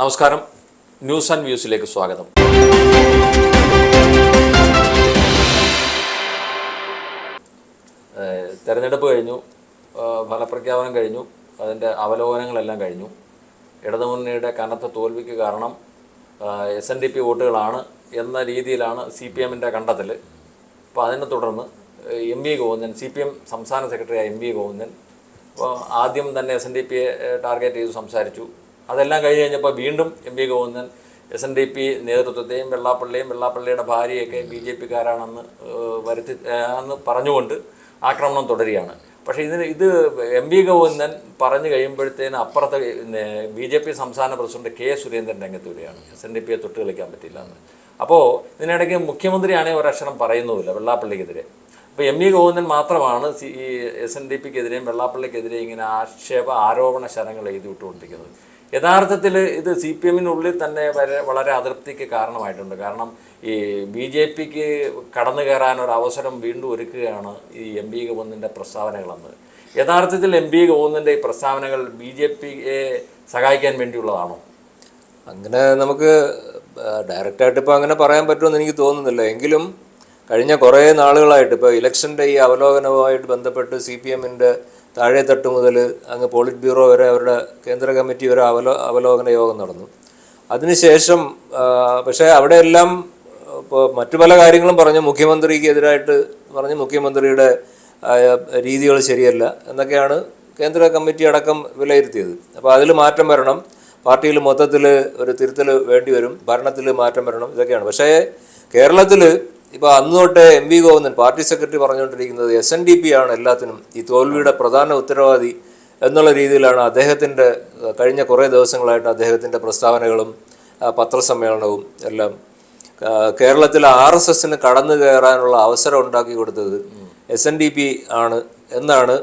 നമസ്കാരം. News and വ്യൂസിലേക്ക് സ്വാഗതം. തെരഞ്ഞെടുപ്പ് കഴിഞ്ഞു. ഫലപ്രഖ്യാപനം കഴിഞ്ഞു. അതിന്റെ അവലോകനങ്ങളെല്ലാം കഴിഞ്ഞു. ഇടതുമുന്നണിയുടെ കനത്ത തോൽവിക്ക് കാരണം എസ് എൻ ഡി പി വോട്ടുകളാണ് എന്ന രീതിയിലാണ് സി പി എമ്മിന്റെ കണ്ടെത്തൽ അപ്പോൾ അതിനെ തുടർന്ന് M V Govindan C P M സംസ്ഥാന സെക്രട്ടറിയായ എം വി ഗോവിന്ദൻ ആദ്യം തന്നെ എസ് എൻ ഡി പിയെ ടാർഗറ്റ് ചെയ്ത് സംസാരിച്ചു. അതെല്ലാം കഴിഞ്ഞ് കഴിഞ്ഞപ്പോൾ വീണ്ടും M V Govindan S N D P നേതൃത്വത്തെയും വെള്ളാപ്പള്ളിയും വെള്ളാപ്പള്ളിയുടെ ഭാര്യയൊക്കെ ബി ജെ പിക്കാരാണെന്ന് വരുത്തി എന്ന് പറഞ്ഞുകൊണ്ട് ആക്രമണം തുടരുകയാണ്. പക്ഷേ ഇതിന് ഇത് എം വി ഗോവിന്ദൻ പറഞ്ഞു കഴിയുമ്പോഴത്തേന് അപ്പുറത്തെ ബി ജെ പി സംസ്ഥാന പ്രസിഡന്റ് കെ സുരേന്ദ്രൻ രംഗത്ത് വരികയാണ്. എസ് എൻ ഡി പിയെ തൊട്ട് കളിക്കാൻ പറ്റില്ല എന്ന്. അപ്പോൾ ഇതിനിടയ്ക്ക് മുഖ്യമന്ത്രിയാണെങ്കിൽ ഒരക്ഷരം പറയുന്നുമില്ല വെള്ളാപ്പള്ളിക്കെതിരെ. അപ്പോൾ എം ഇ ഗോവിന്ദൻ മാത്രമാണ് ഈ എസ് എൻ ഡി പിക്കെതിരെയും വെള്ളാപ്പള്ളിക്കെതിരെയും ഇങ്ങനെ ആക്ഷേപ ആരോപണ ശരങ്ങൾ എഴുതി വിട്ടുകൊണ്ടിരിക്കുന്നത് യഥാർത്ഥത്തിൽ ഇത് സി പി എമ്മിനുള്ളിൽ തന്നെ വരെ വളരെ അതൃപ്തിക്ക് കാരണമായിട്ടുണ്ട്. കാരണം ഈ ബി ജെ പിക്ക് കടന്നു കയറാൻ അവസരം വീണ്ടും ഒരുക്കുകയാണ് ഈ എം പി ഗോവിന്ദന്റെ പ്രസ്താവനകളെന്ന്. യഥാർത്ഥത്തിൽ എം പി ഗോവിന്ദന്റെ ഈ പ്രസ്താവനകൾ ബി ജെ പിയെ സഹായിക്കാൻ വേണ്ടിയുള്ളതാണോ? അങ്ങനെ നമുക്ക് ഡയറക്റ്റായിട്ട് ഇപ്പോൾ അങ്ങനെ പറയാൻ പറ്റുമെന്ന് എനിക്ക് തോന്നുന്നില്ല. എങ്കിലും കഴിഞ്ഞ കുറേ നാളുകളായിട്ട് ഇപ്പോൾ ഇലക്ഷന്റെ ഈ അവലോകനവുമായിട്ട് ബന്ധപ്പെട്ട് സി പി എമ്മിന്റെ താഴെത്തട്ട് മുതൽ അങ്ങ് പോളിറ്റ് ബ്യൂറോ വരെ അവരുടെ കേന്ദ്ര കമ്മിറ്റി വരെ അവലോ അവലോകന യോഗം നടന്നു. അതിനുശേഷം പക്ഷേ അവിടെയെല്ലാം ഇപ്പോൾ മറ്റു പല കാര്യങ്ങളും പറഞ്ഞു മുഖ്യമന്ത്രിക്ക് എതിരായിട്ട് പറഞ്ഞ് മുഖ്യമന്ത്രിയുടെ രീതികൾ ശരിയല്ല എന്നൊക്കെയാണ് കേന്ദ്ര കമ്മിറ്റി അടക്കം വിലയിരുത്തിയത്. അപ്പോൾ അതിൽ മാറ്റം വരണം. പാർട്ടിയിൽ മൊത്തത്തിൽ ഒരു തിരുത്തൽ വേണ്ടി വരും. ഭരണത്തിൽ മാറ്റം വരണം. ഇതൊക്കെയാണ്. പക്ഷേ കേരളത്തിൽ ഇപ്പോൾ അന്ന് തൊട്ടേ M V Govindan party secretary പറഞ്ഞുകൊണ്ടിരിക്കുന്നത് എസ് എൻ ഡി പി ആണ് എല്ലാത്തിനും ഈ തോൽവിയുടെ പ്രധാന ഉത്തരവാദി എന്നുള്ള രീതിയിലാണ് അദ്ദേഹത്തിന്റെ കഴിഞ്ഞ കുറേ ദിവസങ്ങളായിട്ട് അദ്ദേഹത്തിന്റെ പ്രസ്താവനകളും പത്രസമ്മേളനവും എല്ലാം. കേരളത്തിലെ ആർ എസ് എസിന് കടന്നു കയറാനുള്ള അവസരം ഉണ്ടാക്കി കൊടുത്തത് എസ് എൻ ഡി പി ആണ് എന്നാണ്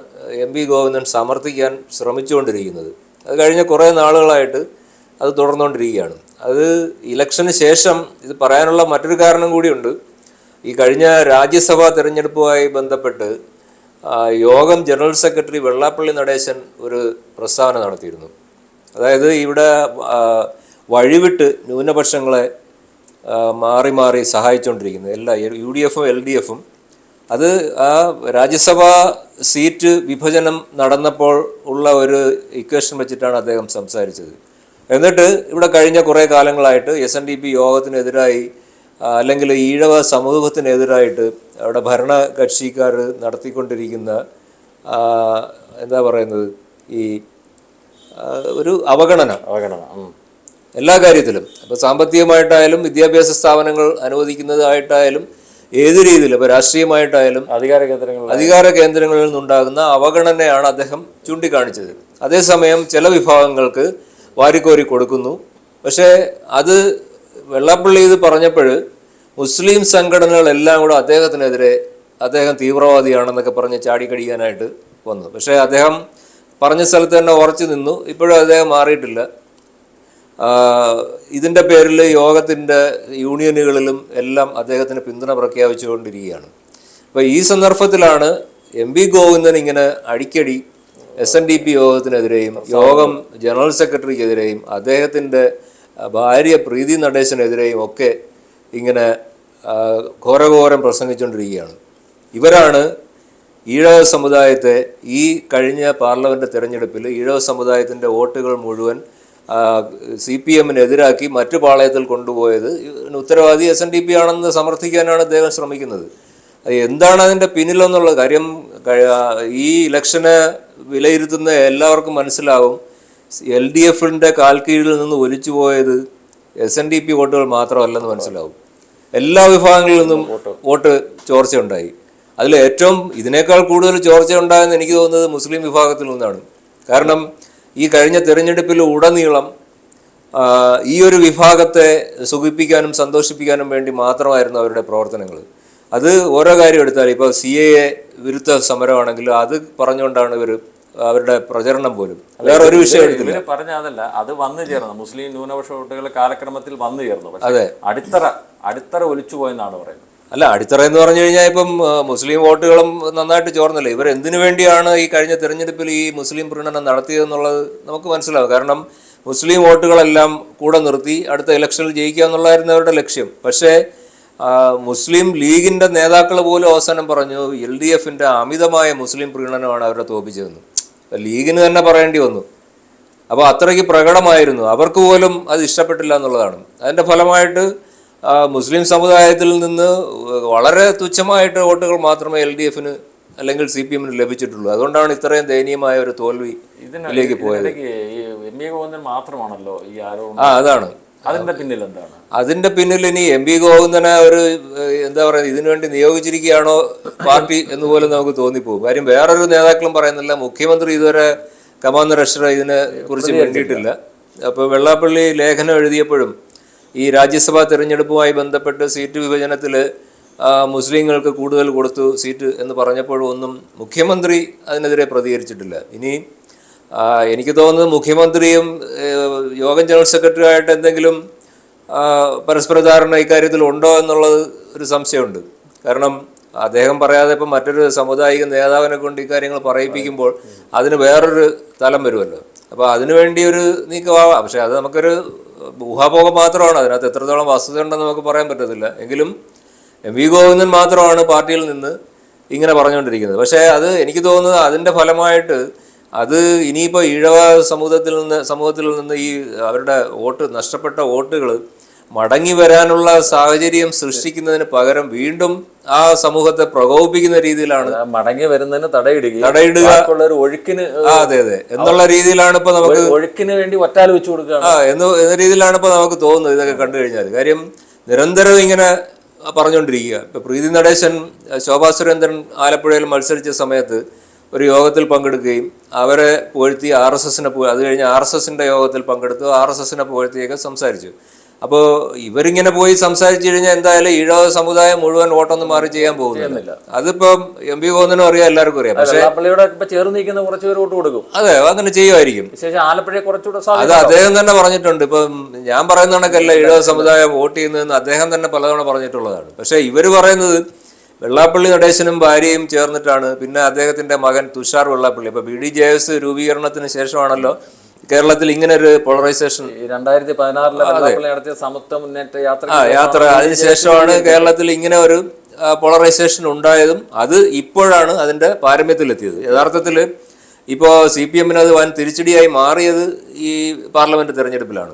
എം വി ഗോവിന്ദൻ സമർത്ഥിക്കാൻ ശ്രമിച്ചുകൊണ്ടിരിക്കുന്നത്. അത് കഴിഞ്ഞ കുറേ നാളുകളായിട്ട് അത് തുടർന്നുകൊണ്ടിരിക്കുകയാണ്. അത് ഇലക്ഷന് ശേഷം ഇത് പറയാനുള്ള മറ്റൊരു കാരണം കൂടിയുണ്ട്. ഈ കഴിഞ്ഞ രാജ്യസഭാ തെരഞ്ഞെടുപ്പുമായി ബന്ധപ്പെട്ട് യോഗം ജനറൽ സെക്രട്ടറി വെള്ളാപ്പള്ളി നടേശൻ ഒരു പ്രസ്താവന നടത്തിയിരുന്നു. അതായത് ഇവിടെ വഴിവിട്ട് ന്യൂനപക്ഷങ്ങളെ മാറി മാറി സഹായിച്ചുകൊണ്ടിരിക്കുന്നത് എല്ലാ യു ഡി എഫും എൽ ഡി എഫും അത് ആ രാജ്യസഭാ സീറ്റ് വിഭജനം നടന്നപ്പോൾ ഉള്ള ഒരു ഇക്വേഷൻ വെച്ചിട്ടാണ് അദ്ദേഹം സംസാരിച്ചത്. എന്നിട്ട് ഇവിടെ കഴിഞ്ഞ കുറേ കാലങ്ങളായിട്ട് എസ് എൻ ഡി പി യോഗത്തിനെതിരായി അല്ലെങ്കിൽ ഈഴവ സമൂഹത്തിനെതിരായിട്ട് അവിടെ ഭരണകക്ഷിക്കാർ നടത്തിക്കൊണ്ടിരിക്കുന്ന എന്താ പറയുന്നത് ഈ ഒരു അവഗണന. അവഗണന എല്ലാ കാര്യത്തിലും. അപ്പോൾ സാമ്പത്തികമായിട്ടായാലും വിദ്യാഭ്യാസ സ്ഥാപനങ്ങൾ അനുവദിക്കുന്നതായിട്ടായാലും ഏത് രീതിയിലും ഇപ്പോൾ രാഷ്ട്രീയമായിട്ടായാലും അധികാര കേന്ദ്രങ്ങൾ അധികാര കേന്ദ്രങ്ങളിൽ നിന്നുണ്ടാകുന്ന അവഗണനയാണ് അദ്ദേഹം ചൂണ്ടിക്കാണിച്ചത്. അതേസമയം ചില വിഭാഗങ്ങൾക്ക് വാരിക്കോരി കൊടുക്കുന്നു. പക്ഷേ അത് വെള്ളാപ്പള്ളി ഇത് പറഞ്ഞപ്പോൾ മുസ്ലിം സംഘടനകളെല്ലാം കൂടെ അദ്ദേഹത്തിനെതിരെ അദ്ദേഹം തീവ്രവാദിയാണെന്നൊക്കെ പറഞ്ഞ് ചാടിക്കടിക്കാനായിട്ട് വന്നു. പക്ഷേ അദ്ദേഹം പറഞ്ഞ സ്ഥലത്ത് തന്നെ ഉറച്ചു നിന്നു. ഇപ്പോഴും അദ്ദേഹം മാറിയിട്ടില്ല. ഇതിന്റെ പേരിൽ യോഗത്തിന്റെ യൂണിയനുകളിലും എല്ലാം അദ്ദേഹത്തിന് പിന്തുണ പ്രഖ്യാപിച്ചുകൊണ്ടിരിക്കുകയാണ്. അപ്പോൾ ഈ സന്ദർഭത്തിലാണ് എം വി ഗോവിന്ദൻ ഇങ്ങനെ അടിക്കടി എസ് എൻ ഡി പി യോഗത്തിനെതിരെയും യോഗം ജനറൽ സെക്രട്ടറിക്കെതിരെയും അദ്ദേഹത്തിന്റെ ഭാര്യ പ്രീതി നടേശനെതിരെയും ഒക്കെ ഇങ്ങനെ ഘോരഘോരം പ്രസംഗിച്ചുകൊണ്ടിരിക്കുകയാണ് ഇവരാണ് ഈഴവ സമുദായത്തെ ഈ കഴിഞ്ഞ പാർലമെന്റ് തിരഞ്ഞെടുപ്പിൽ ഈഴവ സമുദായത്തിന്റെ വോട്ടുകൾ മുഴുവൻ സി പി എമ്മിനെതിരാക്കി മറ്റു പാളയത്തിൽ കൊണ്ടുപോയത്. ഉത്തരവാദി എസ് എൻ ഡി പി ആണെന്ന് സമർത്ഥിക്കാനാണ് അദ്ദേഹം ശ്രമിക്കുന്നത്. എന്താണ് അതിന്റെ പിന്നിലെന്നുള്ള കാര്യം ഈ ഇലക്ഷനെ വിലയിരുത്തുന്ന എല്ലാവർക്കും മനസ്സിലാവും. എൽ ഡി എഫിന്റെ കാൽക്കീഴിൽ നിന്ന് ഒലിച്ചു പോയത് എസ് എൻ ഡി പി വോട്ടുകൾ മാത്രമല്ലെന്ന് മനസ്സിലാവും. എല്ലാ വിഭാഗങ്ങളിൽ നിന്നും വോട്ട്. ചോർച്ചയുണ്ടായി. അതിൽ ഏറ്റവും ഇതിനേക്കാൾ കൂടുതൽ ചോർച്ച ഉണ്ടായെന്ന് എനിക്ക് തോന്നുന്നത് മുസ്ലിം വിഭാഗത്തിൽ നിന്നാണ്. കാരണം ഈ കഴിഞ്ഞ തെരഞ്ഞെടുപ്പിൽ ഉടനീളം ഈ ഒരു വിഭാഗത്തെ സുഖിപ്പിക്കാനും സന്തോഷിപ്പിക്കാനും വേണ്ടി മാത്രമായിരുന്നു അവരുടെ പ്രവർത്തനങ്ങൾ. അത് ഓരോ കാര്യം എടുത്താൽ ഇപ്പോൾ സി എ എ വിരുദ്ധ സമരമാണെങ്കിൽ അത് പറഞ്ഞുകൊണ്ടാണ് ഇവർ അവരുടെ പ്രചരണം പോലും. വേറെ ഒരു വിഷയം പറഞ്ഞ അതല്ല അത് വന്നു ചേർന്നു. മുസ്ലിം ന്യൂനപക്ഷ വോട്ടുകൾ കാലക്രമത്തിൽ വന്നു ചേർന്നു. അതെ. അടിത്തറ അടിത്തറ ഒലിച്ചു പോയെന്നാണ് പറയുന്നത്. അല്ല അടിത്തറ എന്ന് പറഞ്ഞു കഴിഞ്ഞാൽ ഇപ്പം മുസ്ലിം വോട്ടുകളും നന്നായിട്ട് ചോർന്നില്ല? ഇവർ എന്തിനു വേണ്ടിയാണ് ഈ കഴിഞ്ഞ തെരഞ്ഞെടുപ്പിൽ ഈ മുസ്ലിം പ്രീണനം നടത്തിയതെന്നുള്ളത് നമുക്ക് മനസ്സിലാവും. കാരണം മുസ്ലിം വോട്ടുകളെല്ലാം കൂടെ നിർത്തി അടുത്ത ഇലക്ഷനിൽ ജയിക്കുക എന്നുള്ളതായിരുന്നു അവരുടെ ലക്ഷ്യം. പക്ഷേ മുസ്ലിം ലീഗിന്റെ നേതാക്കൾ പോലും അവസാനം പറഞ്ഞു എൽ ഡി എഫിന്റെ അമിതമായ മുസ്ലിം പ്രീണനമാണ് അവരെ തോപ്പിച്ചതെന്ന് ലീഗിന് തന്നെ പറയേണ്ടി വന്നു. അപ്പോൾ അത്രയ്ക്ക് പ്രകടമായിരുന്നു. അവർക്ക് പോലും അത് ഇഷ്ടപ്പെട്ടില്ല എന്നുള്ളതാണ്. അതിന്റെ ഫലമായിട്ട് മുസ്ലിം സമുദായത്തിൽ നിന്ന് വളരെ തുച്ഛമായിട്ട് വോട്ടുകൾ മാത്രമേ എൽ ഡി എഫിന് അല്ലെങ്കിൽ സി പി എമ്മിന് ലഭിച്ചിട്ടുള്ളൂ. അതുകൊണ്ടാണ് ഇത്രയും ദയനീയമായ ഒരു തോൽവി ഇതിലേക്ക് പോയത്. മാത്രമാണല്ലോ ഈ ആരോപണം ആ അതാണ്. അതിന്റെ പിന്നിൽ എന്താണ്? അതിന്റെ പിന്നിൽ ഇനി എം പി ഗോവിന്ദനെ ഒരു എന്താ പറയുക ഇതിനുവേണ്ടി നിയോഗിച്ചിരിക്കുകയാണോ പാർട്ടി എന്ന് പോലും നമുക്ക് തോന്നിപ്പോകും. കാര്യം വേറൊരു നേതാക്കളും പറയുന്നില്ല. മുഖ്യമന്ത്രി ഇതുവരെ കമാൻഡർ അഷ്റ ഇതിനെ കുറിച്ച് വേണ്ടിയിട്ടില്ല അപ്പോൾ വെള്ളാപ്പള്ളി ലേഖനം എഴുതിയപ്പോഴും ഈ രാജ്യസഭാ തെരഞ്ഞെടുപ്പുമായി ബന്ധപ്പെട്ട് സീറ്റ് വിഭജനത്തിൽ മുസ്ലിങ്ങൾക്ക് കൂടുതൽ കൊടുത്തു സീറ്റ് എന്ന് പറഞ്ഞപ്പോഴും ഒന്നും മുഖ്യമന്ത്രി അതിനെതിരെ പ്രതികരിച്ചിട്ടില്ല. ഇനി എനിക്ക് തോന്നുന്നത് മുഖ്യമന്ത്രിയും യോഗം ജനറൽ സെക്രട്ടറി ആയിട്ട് എന്തെങ്കിലും പരസ്പര ധാരണ ഇക്കാര്യത്തിൽ ഉണ്ടോ എന്നുള്ളത് ഒരു സംശയമുണ്ട്. കാരണം അദ്ദേഹം പറയാതെ ഇപ്പം മറ്റൊരു സമുദായിക നേതാവിനെ കൊണ്ട് ഇക്കാര്യങ്ങൾ പറയിപ്പിക്കുമ്പോൾ അതിന് വേറൊരു തലം വരുമല്ലോ. അപ്പോൾ അതിനുവേണ്ടി ഒരു നീക്കമാവാം. പക്ഷേ അത് നമുക്കൊരു ഊഹാപോഹം മാത്രമാണ്. അതിനകത്ത് എത്രത്തോളം വസ്തുത ഉണ്ടെന്ന് നമുക്ക് പറയാൻ പറ്റത്തില്ല. എങ്കിലും എം വി ഗോവിന്ദൻ മാത്രമാണ് പാർട്ടിയിൽ നിന്ന് ഇങ്ങനെ പറഞ്ഞുകൊണ്ടിരിക്കുന്നത്. പക്ഷേ അത് എനിക്ക് തോന്നുന്നത് അതിന്റെ ഫലമായിട്ട് അത് ഇനിയിപ്പോൾ ഈഴവ സമൂഹത്തിൽ നിന്ന് സമൂഹത്തിൽ നിന്ന് ഈ അവരുടെ വോട്ട് നഷ്ടപ്പെട്ട വോട്ടുകൾ മടങ്ങി വരാനുള്ള സാഹചര്യം സൃഷ്ടിക്കുന്നതിന് പകരം വീണ്ടും ആ സമൂഹത്തെ പ്രകോപിപ്പിക്കുന്ന രീതിയിലാണ് മടങ്ങി വരുന്നതിന് തടയിടുക തടയിടുക. ഒരു ഒഴുക്കിന് ആ അതെ അതെ. എന്നുള്ള രീതിയിലാണ് ഇപ്പൊ നമുക്ക് ഒഴുക്കിന് വേണ്ടി ഒറ്റാൽ വെച്ചു കൊടുക്കുക ആ എന്ന് എന്ന രീതിയിലാണ് ഇപ്പൊ നമുക്ക് തോന്നുന്നത്. ഇതൊക്കെ കണ്ടു കഴിഞ്ഞാൽ കാര്യം നിരന്തരം ഇങ്ങനെ പറഞ്ഞുകൊണ്ടിരിക്കുക ഇപ്പൊ പ്രീതി നടേശൻ ശോഭാ സുരേന്ദ്രൻ ആലപ്പുഴയിൽ മത്സരിച്ച സമയത്ത് ഒരു യോഗത്തിൽ പങ്കെടുക്കുകയും അവരെ പുകഴ്ത്തി ആർ എസ് എസിനെ അത് കഴിഞ്ഞ് ആർ എസ് എസിന്റെ യോഗത്തിൽ പങ്കെടുത്തു ആർ എസ് എസിനെ പുകഴ്ത്തിയൊക്കെ സംസാരിച്ചു. അപ്പോൾ ഇവരിങ്ങനെ പോയി സംസാരിച്ചു കഴിഞ്ഞാൽ എന്തായാലും ഈഴവ സമുദായം മുഴുവൻ വോട്ടൊന്നും മാറി ചെയ്യാൻ പോകുന്നില്ല. അതിപ്പം എം പി ഗോവിന്ദനും അറിയാം എല്ലാവർക്കും അറിയാം. പക്ഷേ ചേർന്നിരിക്കുന്ന ഇപ്പൊ ചേർന്ന് നിൽക്കുന്ന കുറച്ച് പേര് വോട്ട് കൊടുക്കും. അതെ അങ്ങനെ ചെയ്യുമായിരിക്കും. അത് അദ്ദേഹം തന്നെ പറഞ്ഞിട്ടുണ്ട്. ഇപ്പം ഞാൻ പറയുന്ന കണക്കല്ല ഈഴവ സമുദായം വോട്ട് ചെയ്യുന്നതെന്ന് അദ്ദേഹം തന്നെ പലതവണ പറഞ്ഞിട്ടുള്ളതാണ്. പക്ഷേ ഇവർ പറയുന്നത് വെള്ളാപ്പള്ളി നടേശനും ഭാര്യയും ചേർന്നിട്ടാണ് പിന്നെ അദ്ദേഹത്തിന്റെ മകൻ തുഷാർ വെള്ളാപ്പള്ളി. അപ്പൊ ബി ഡി ജെ എസ് രൂപീകരണത്തിന് ശേഷമാണല്ലോ കേരളത്തിൽ ഇങ്ങനെ ഒരു പോളറൈസേഷൻ രണ്ടായിരത്തി പതിനാറിലെ നടത്തിയ സമത്വ മുന്നേറ്റ യാത്ര ആ യാത്ര. അതിനുശേഷമാണ് കേരളത്തിൽ ഇങ്ങനെ ഒരു പോളറൈസേഷൻ ഉണ്ടായതും അത് ഇപ്പോഴാണ് അതിന്റെ പാരമ്യത്തിലെത്തിയത് യഥാർത്ഥത്തിൽ ഇപ്പോൾ സി പി എമ്മിന് അത് വൻ തിരിച്ചടിയായി മാറിയത് ഈ പാർലമെന്റ് തെരഞ്ഞെടുപ്പിലാണ്.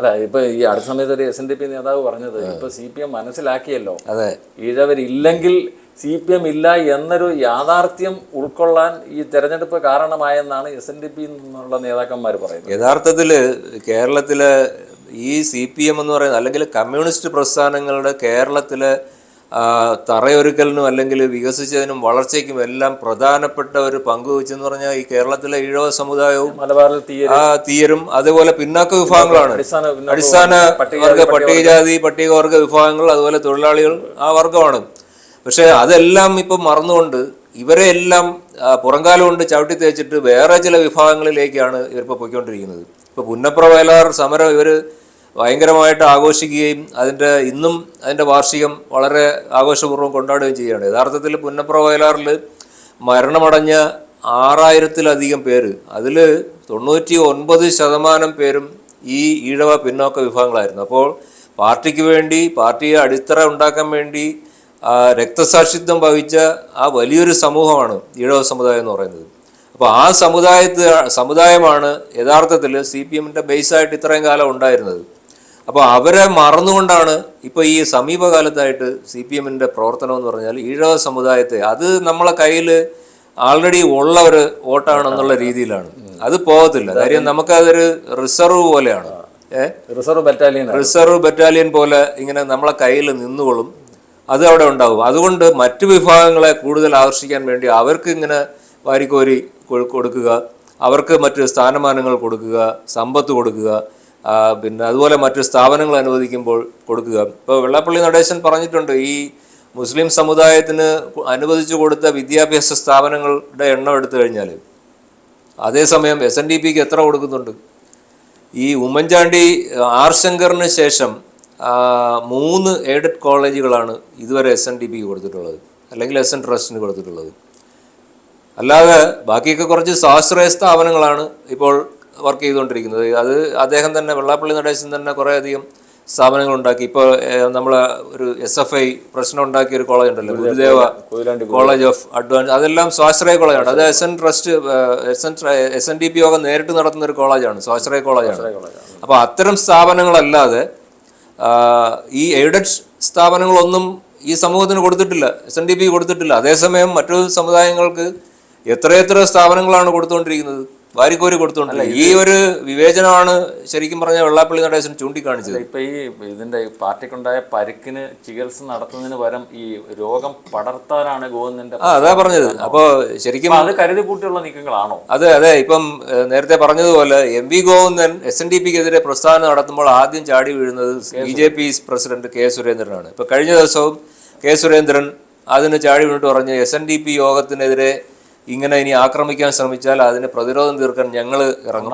അല്ല ഇപ്പൊ ഈ അടുത്ത സമയത്ത് ഒരു എസ് എൻ ഡി പി നേതാവ് പറഞ്ഞത് ഇപ്പൊ സി പി എം മനസ്സിലാക്കിയല്ലോ. അതെ. ഈഴവരില്ലെങ്കിൽ സി പി എം ഇല്ല എന്നൊരു യാഥാർത്ഥ്യം ഉൾക്കൊള്ളാൻ ഈ തെരഞ്ഞെടുപ്പ് കാരണമായെന്നാണ് എസ് എൻ ഡി പി നിന്നുള്ള നേതാക്കന്മാർ പറയുന്നത്. യഥാർത്ഥത്തിൽ കേരളത്തിലെ ഈ സി പി എം എന്ന് പറയുന്നത് അല്ലെങ്കിൽ കമ്മ്യൂണിസ്റ്റ് പ്രസ്ഥാനങ്ങളുടെ കേരളത്തിലെ തറയൊരുക്കലിനും അല്ലെങ്കിൽ വികസിച്ചതിനും വളർച്ചയ്ക്കും എല്ലാം പ്രധാനപ്പെട്ട ഒരു പങ്ക് വഹിച്ചെന്ന് പറഞ്ഞാൽ ഈ കേരളത്തിലെ ഈഴവ സമുദായവും മലബാറിൽ തീയരും. അതുപോലെ പിന്നാക്ക വിഭാഗങ്ങളാണ്. അടിസ്ഥാന വർഗ പട്ടികജാതി പട്ടികവർഗ വിഭാഗങ്ങൾ അതുപോലെ തൊഴിലാളികൾ ആ വർഗമാണ്. പക്ഷെ അതെല്ലാം ഇപ്പം മറന്നുകൊണ്ട് ഇവരെ എല്ലാം പുറങ്കാലം പുറംകാലം കൊണ്ട് ചവിട്ടി തേച്ചിട്ട് വേറെ ചില വിഭാഗങ്ങളിലേക്കാണ് ഇവരിപ്പോൾ പോയിക്കൊണ്ടിരിക്കുന്നത്. ഇപ്പോൾ പുന്നപ്ര വയലാർ സമരം ഇവർ ഭയങ്കരമായിട്ട് ആഘോഷിക്കുകയും അതിന്റെ ഇന്നും അതിന്റെ വാർഷികം വളരെ ആഘോഷപൂർവം കൊണ്ടാടുകയും ചെയ്യുകയാണ്. യഥാർത്ഥത്തിൽ പുന്നപ്ര വയലാറിൽ മരണമടഞ്ഞ ആറായിരത്തിലധികം പേര് അതിൽ തൊണ്ണൂറ്റി ഒൻപത് ശതമാനം പേരും ഈ ഈഴവ പിന്നോക്ക വിഭാഗങ്ങളായിരുന്നു. അപ്പോൾ പാർട്ടിക്ക് വേണ്ടി പാർട്ടിയെ അടിത്തറ ഉണ്ടാക്കാൻ വേണ്ടി രക്തസാക്ഷിത്വം വഹിച്ച ആ വലിയൊരു സമൂഹമാണ് ഈഴവ സമുദായം എന്ന് പറയുന്നത്. അപ്പോൾ ആ സമുദായത്തെ സമുദായമാണ് യഥാർത്ഥത്തിൽ സി പി എമ്മിന്റെ ബേസായിട്ട് ഇത്രയും കാലം ഉണ്ടായിരുന്നത്. അപ്പോൾ അവരെ മറന്നുകൊണ്ടാണ് ഇപ്പോൾ ഈ സമീപകാലത്തായിട്ട് സി പി എമ്മിന്റെ പ്രവർത്തനം എന്ന് പറഞ്ഞാൽ ഈഴവ സമുദായത്തെ അത് നമ്മളെ കയ്യിൽ ആൾറെഡി ഉള്ള ഒരു വോട്ടാണെന്നുള്ള രീതിയിലാണ്. അത് പോകത്തില്ല. കാര്യം നമുക്കതൊരു റിസർവ് പോലെയാണ്. റിസർവ് ബറ്റാലിയൻ റിസർവ് ബറ്റാലിയൻ പോലെ ഇങ്ങനെ നമ്മളെ കയ്യിൽ നിന്നുകൊള്ളും. അത് അവിടെ ഉണ്ടാവും. അതുകൊണ്ട് മറ്റു വിഭാഗങ്ങളെ കൂടുതൽ ആകർഷിക്കാൻ വേണ്ടി അവർക്ക് ഇങ്ങനെ വാരിക്കോരി കൊടുക്കുക. അവർക്ക് മറ്റ് സ്ഥാനമാനങ്ങൾ കൊടുക്കുക. സമ്പത്ത് കൊടുക്കുക. പിന്നെ അതുപോലെ മറ്റു സ്ഥാപനങ്ങൾ അനുവദിക്കുമ്പോൾ കൊടുക്കുക. ഇപ്പോൾ വെള്ളപ്പള്ളി നടേശൻ പറഞ്ഞിട്ടുണ്ട് ഈ മുസ്ലിം സമുദായത്തിന് അനുവദിച്ചു കൊടുത്ത വിദ്യാഭ്യാസ സ്ഥാപനങ്ങളുടെ എണ്ണം എടുത്തു കഴിഞ്ഞാൽ അതേസമയം എസ് എൻ ഡി പിക്ക് എത്ര കൊടുക്കുന്നുണ്ട്? ഈ ഉമ്മൻചാണ്ടി ആർ ശങ്കറിന് ശേഷം മൂന്ന് എയ്ഡഡ് കോളേജുകളാണ് ഇതുവരെ എസ് എൻ ഡി പിക്ക് കൊടുത്തിട്ടുള്ളത്. അല്ലെങ്കിൽ എസ് എൻ ട്രസ്റ്റിന് കൊടുത്തിട്ടുള്ളത്. അല്ലാതെ ബാക്കിയൊക്കെ കുറച്ച് സ്വാശ്രയ സ്ഥാപനങ്ങളാണ് ഇപ്പോൾ വർക്ക് ചെയ്തുകൊണ്ടിരിക്കുന്നത്. അത് അദ്ദേഹം തന്നെ വെള്ളാപ്പള്ളി നടേശൻ തന്നെ കുറേ അധികം സ്ഥാപനങ്ങൾ ഉണ്ടാക്കി. ഇപ്പോൾ നമ്മൾ ഒരു എസ് എഫ് ഐ പ്രശ്നം ഉണ്ടാക്കിയ ഒരു കോളേജ് ഉണ്ടല്ലോ ഗുരുദേവ കോളേജ് ഓഫ് അഡ്വാൻസ് അതെല്ലാം സ്വാശ്രയ കോളേജാണ് അത് S N trust S N S N D P Yogam നേരിട്ട് നടത്തുന്ന ഒരു കോളേജാണ് സ്വാശ്രയ കോളേജാണ് അപ്പോൾ അത്തരം സ്ഥാപനങ്ങളല്ലാതെ ഈ എയ്ഡഡ് സ്ഥാപനങ്ങളൊന്നും ഈ സമൂഹത്തിന് കൊടുത്തിട്ടില്ല എസ് എൻ ഡി പി കൊടുത്തിട്ടില്ല. അതേസമയം മറ്റു സമുദായങ്ങൾക്ക് എത്രയെത്ര സ്ഥാപനങ്ങളാണ് കൊടുത്തുകൊണ്ടിരിക്കുന്നത്? വാരിക്കോരി കൊടുത്തോണ്ടല്ല ഈ ഒരു വിവേചനമാണ് ശരിക്കും പറഞ്ഞ വെള്ളാപ്പള്ളി നടേശൻ ചൂണ്ടിക്കാണിച്ചത്. ഇപ്പൊ ഈ ഇതിന്റെ പാർട്ടിക്കുണ്ടായ പരുക്കിന് ചികിത്സ നടത്തുന്നതിന് പകരം ഈ രോഗം പടർത്താനാണ് ഗോവിന്ദന്റെ ആ അതാ പറഞ്ഞത്. അപ്പോൾ ശരിക്കും അത് കരുതി കൂട്ടിയുള്ള നീക്കങ്ങളാണോ? അതെ അതെ. ഇപ്പം നേരത്തെ പറഞ്ഞതുപോലെ M V Govindan S N D പിക്കെതിരെ പ്രസ്ഥാനം നടത്തുമ്പോൾ ആദ്യം ചാടി വീഴുന്നത് B J P president K സുരേന്ദ്രനാണ്. ഇപ്പൊ കഴിഞ്ഞ ദിവസവും കെ സുരേന്ദ്രൻ അതിന് ചാടി വീണിട്ട് പറഞ്ഞ് എസ് എൻ ഡി പി യോഗത്തിനെതിരെ ഇങ്ങനെ ഇനി ആക്രമിക്കാൻ ശ്രമിച്ചാൽ അതിന് പ്രതിരോധം തീർക്കാൻ ഞങ്ങൾ ഇറങ്ങും.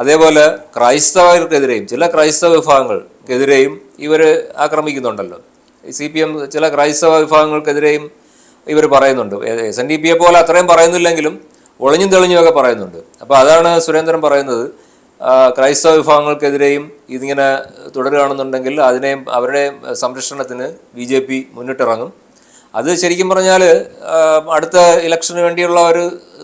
അതേപോലെ ക്രൈസ്തവർക്കെതിരെയും ചില ക്രൈസ്തവ വിഭാഗങ്ങൾക്കെതിരെയും ഇവർ ആക്രമിക്കുന്നുണ്ടല്ലോ. സി പി എം ചില ക്രൈസ്തവ വിഭാഗങ്ങൾക്കെതിരെയും ഇവർ പറയുന്നുണ്ട്. എസ് എൻ ഡി പിയെ പോലെ അത്രയും പറയുന്നില്ലെങ്കിലും ഒളിഞ്ഞും തെളിഞ്ഞുമൊക്കെ പറയുന്നുണ്ട്. അപ്പോൾ അതാണ് സുരേന്ദ്രൻ പറയുന്നത്. ക്രൈസ്തവ വിഭാഗങ്ങൾക്കെതിരെയും ഇതിങ്ങനെ തുടരുകയാണെന്നുണ്ടെങ്കിൽ അതിനെയും അവരുടെ സംരക്ഷണത്തിന് ബി ജെ പി മുന്നിട്ടിറങ്ങും. അത് ശരിക്കും പറഞ്ഞാൽ അടുത്ത ഇലക്ഷന് വേണ്ടിയുള്ള ഒരു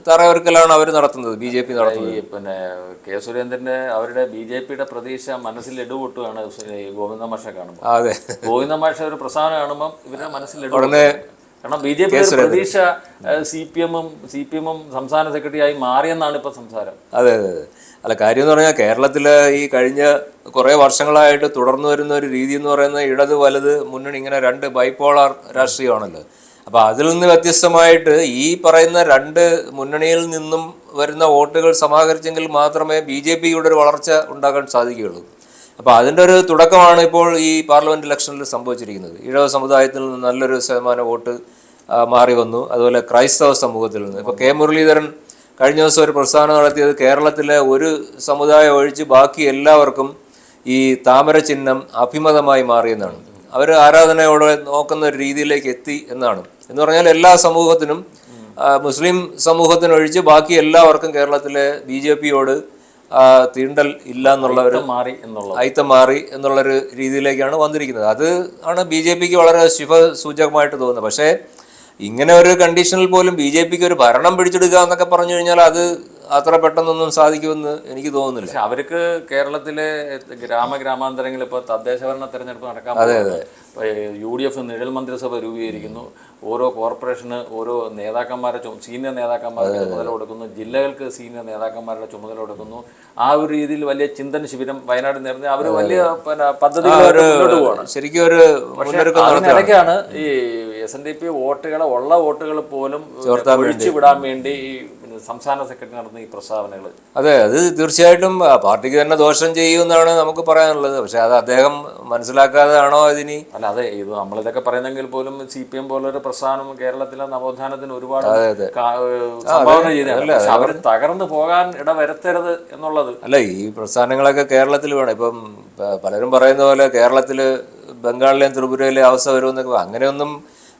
തറയൊരുക്കലാണ് അവർ നടത്തുന്നത് ബി ജെ പി നടത്തുന്നത്. പിന്നെ കെ സുരേന്ദ്രന്റെ അവരുടെ ബി ജെ പിയുടെ പ്രതീക്ഷ മനസ്സിൽ ഇടപൊട്ടുകയാണ് ഗോവിന്ദ മാഷ കാണുമ്പോൾ. അതെ. ഗോവിന്ദ മാഷ ഒരു പ്രസ്ഥാനം കാണുമ്പോൾ ഇവരുടെ മനസ്സിൽ ഉടനെ കാരണം ബി ജെ പി പ്രതീക്ഷ സി പി എമ്മും സി പി എമ്മും സംസ്ഥാന സെക്രട്ടറി ആയി മാറിയെന്നാണ് ഇപ്പം സംസാരം. അതെ അതെ അതെ. അല്ല കാര്യം എന്ന് പറഞ്ഞാൽ കേരളത്തിൽ ഈ കഴിഞ്ഞ കുറേ വർഷങ്ങളായിട്ട് തുടർന്നു വരുന്ന ഒരു രീതി എന്ന് പറയുന്നത് ഇടത് വലത് മുന്നണി ഇങ്ങനെ രണ്ട് ബൈപ്പോളാർ രാഷ്ട്രീയമാണല്ലോ. അപ്പോൾ അതിൽ നിന്ന് വ്യത്യസ്തമായിട്ട് ഈ പറയുന്ന രണ്ട് മുന്നണിയിൽ നിന്നും വരുന്ന വോട്ടുകൾ സമാഹരിച്ചെങ്കിൽ മാത്രമേ ബി ജെ പിയുടെ ഒരു വളർച്ച ഉണ്ടാക്കാൻ സാധിക്കുകയുള്ളൂ. അപ്പോൾ അതിന്റെ ഒരു തുടക്കമാണ് ഇപ്പോൾ ഈ പാർലമെന്റ് ഇലക്ഷനിൽ സംഭവിച്ചിരിക്കുന്നത്. ഇഴവ സമുദായത്തിൽ നിന്ന് നല്ലൊരു ശതമാനം വോട്ട് മാറി വന്നു. അതുപോലെ ക്രൈസ്തവ സമൂഹത്തിൽ നിന്ന്. ഇപ്പോൾ കെ മുരളീധരൻ കഴിഞ്ഞ ദിവസം ഒരു പ്രസ്ഥാനം നടത്തിയത് കേരളത്തിലെ ഒരു സമുദായം ഒഴിച്ച് ബാക്കി എല്ലാവർക്കും ഈ താമര ചിഹ്നം അഭിമതമായി മാറിയെന്നാണ്. അവർ ആരാധനയോടെ നോക്കുന്ന ഒരു രീതിയിലേക്ക് എത്തി എന്നാണ്. എന്ന് പറഞ്ഞാൽ എല്ലാ സമൂഹത്തിനും മുസ്ലിം സമൂഹത്തിനൊഴിച്ച് ബാക്കി എല്ലാവർക്കും കേരളത്തിലെ ബി ജെ പിയോട് തീണ്ടൽ ഇല്ല എന്നുള്ള ഒരു മാറി എന്നുള്ള അയിത്തം മാറി എന്നുള്ളൊരു രീതിയിലേക്കാണ് വന്നിരിക്കുന്നത്. അത് ആണ് ബി ജെ പിക്ക് വളരെ ശുഭ സൂചകമായിട്ട് തോന്നുന്നത്. പക്ഷേ ഇങ്ങനെ ഒരു കണ്ടീഷനിൽ പോലും ബി ജെ പിക്ക് ഒരു ഭരണം പിടിച്ചെടുക്കുക എന്നൊക്കെ പറഞ്ഞു കഴിഞ്ഞാൽ അത് അത്ര പെട്ടെന്നൊന്നും സാധിക്കുമെന്ന് എനിക്ക് തോന്നുന്നില്ല. പക്ഷെ അവർക്ക് കേരളത്തിലെ ഗ്രാമ ഗ്രാമാന്തരങ്ങളിൽ ഇപ്പോൾ തദ്ദേശ ഭരണ തെരഞ്ഞെടുപ്പ് നടക്കാൻ അതെ അതെ. യു ഡി എഫ് നിഴൽ മന്ത്രിസഭ രൂപീകരിക്കുന്നു. ഓരോ കോർപ്പറേഷന് ഓരോ നേതാക്കന്മാരെ സീനിയർ നേതാക്കന്മാരുടെ ചുമതല കൊടുക്കുന്നു. ജില്ലകൾക്ക് സീനിയർ നേതാക്കന്മാരുടെ ചുമതല കൊടുക്കുന്നു. ആ ഒരു രീതിയിൽ വലിയ ചിന്തൻ ശിബിരം വയനാട് നേർന്ന് അവർ വലിയ പിന്നെ പോവാണ്. ശരിക്കും ഒരു അതിനിടയ്ക്കാണ് ഈ എസ് എൻ ഡി പി വോട്ടുകളെ ഉള്ള വോട്ടുകൾ പോലും ഒഴിച്ചു വിടാൻ വേണ്ടി ഈ സംസ്ഥാന സെക്രട്ടറി നടന്ന ഈ പ്രസ്താവനകൾ അതെ അത് തീർച്ചയായിട്ടും പാർട്ടിക്ക് തന്നെ ദോഷം ചെയ്യുമെന്നാണ് നമുക്ക് പറയാനുള്ളത്. പക്ഷെ അത് അദ്ദേഹം മനസ്സിലാക്കാതാണോ ഇതിനി? അതിനി അല്ല അതെ ഇത് നമ്മളിതൊക്കെ പറയുന്നെങ്കിൽ പോലും സി പി എം പോലൊരു പ്രസ്ഥാനം കേരളത്തിലെ നവോത്ഥാനത്തിന് ഒരുപാട് സംഭാവന അവർ തകർന്നു പോകാൻ ഇട വരുത്തരുത് എന്നുള്ളത്. അല്ല ഈ പ്രസ്ഥാനങ്ങളൊക്കെ കേരളത്തിൽ വേണം. ഇപ്പം പലരും പറയുന്ന പോലെ കേരളത്തിൽ ബംഗാളിലെയും ത്രിപുരയിലെയും അവസ്ഥ വരുമെന്നൊക്കെ അങ്ങനെയൊന്നും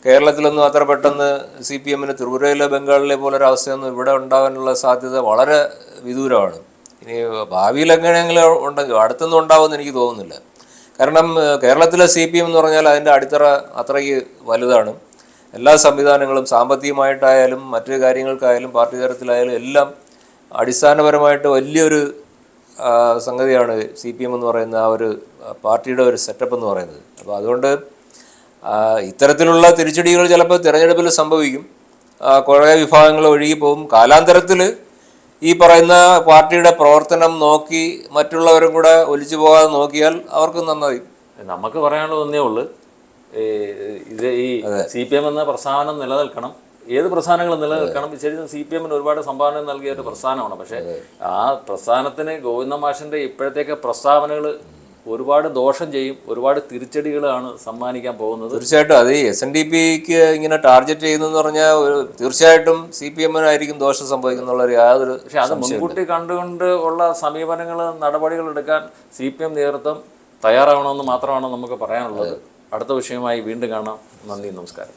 കേരളത്തിലൊന്നും അത്ര പെട്ടെന്ന് സി പി എമ്മിന് ത്രിപുരയിലെ ബംഗാളിലെ പോലൊരവസ്ഥയൊന്നും ഇവിടെ ഉണ്ടാകാനുള്ള സാധ്യത വളരെ വിദൂരമാണ്. ഇനി ഭാവിയിൽ എങ്ങനെയെങ്കിലും ഉണ്ടെങ്കിൽ അടുത്തൊന്നും ഉണ്ടാവുമെന്ന് എനിക്ക് തോന്നുന്നില്ല. കാരണം കേരളത്തിലെ സി പി എം എന്ന് പറഞ്ഞാൽ അതിന്റെ അടിത്തറ അത്രയ്ക്ക് വലുതാണ്. എല്ലാ സംവിധാനങ്ങളും സാമ്പത്തികമായിട്ടായാലും മറ്റു കാര്യങ്ങൾക്കായാലും പാർട്ടി തരത്തിലായാലും എല്ലാം അടിസ്ഥാനപരമായിട്ട് വലിയൊരു സംഗതിയാണ് സി പി എം എന്ന് പറയുന്ന ആ ഒരു പാർട്ടിയുടെ ഒരു സെറ്റപ്പ് എന്ന് പറയുന്നത്. അപ്പോൾ അതുകൊണ്ട് ഇത്തരത്തിലുള്ള തിരിച്ചടികൾ ചിലപ്പോൾ തിരഞ്ഞെടുപ്പിൽ സംഭവിക്കും. കുറേ വിഭാഗങ്ങൾ ഒഴുകി പോകും. കാലാന്തരത്തിൽ ഈ പറയുന്ന പാർട്ടിയുടെ പ്രവർത്തനം നോക്കി മറ്റുള്ളവരും കൂടെ ഒലിച്ചു പോകാതെ നോക്കിയാൽ അവർക്ക് നന്നായി. നമുക്ക് പറയാനുള്ളത് ഒന്നേ ഉള്ളൂ. ഇത് ഈ സി പി എം എന്ന പ്രസ്ഥാനം നിലനിൽക്കണം. ഏത് പ്രസ്ഥാനങ്ങൾ നിലനിൽക്കണം. ശരി സി പി എമ്മിന് ഒരുപാട് സംഭാവന നൽകിയ ഒരു പ്രസ്ഥാനമാണ്. പക്ഷേ ആ പ്രസ്ഥാനത്തിന് ഗോവിന്ദ മാഷിന്റെ ഇപ്പോഴത്തേക്ക് പ്രസ്താവനകൾ ഒരുപാട് ദോഷം ചെയ്യും ഒരുപാട് തിരിച്ചടികളാണ് സമ്മാനിക്കാൻ പോകുന്നത്. തീർച്ചയായിട്ടും അത് എസ് എൻ ഡി പിക്ക് ഇങ്ങനെ ടാർഗറ്റ് ചെയ്യുന്നതെന്ന് പറഞ്ഞാൽ ഒരു തീർച്ചയായിട്ടും സി പി എമ്മിനായിരിക്കും ദോഷം സംഭവിക്കുന്നുള്ള യാതൊരു പക്ഷേ അത് മുൻകൂട്ടി കണ്ടുകൊണ്ട് ഉള്ള സമീപനങ്ങൾ നടപടികൾ എടുക്കാൻ സി പി എം നേതൃത്വം തയ്യാറാവണമെന്ന് മാത്രമാണ് നമുക്ക് പറയാനുള്ളത്. അടുത്ത വിഷയമായി വീണ്ടും കാണാം. നന്ദി നമസ്കാരം.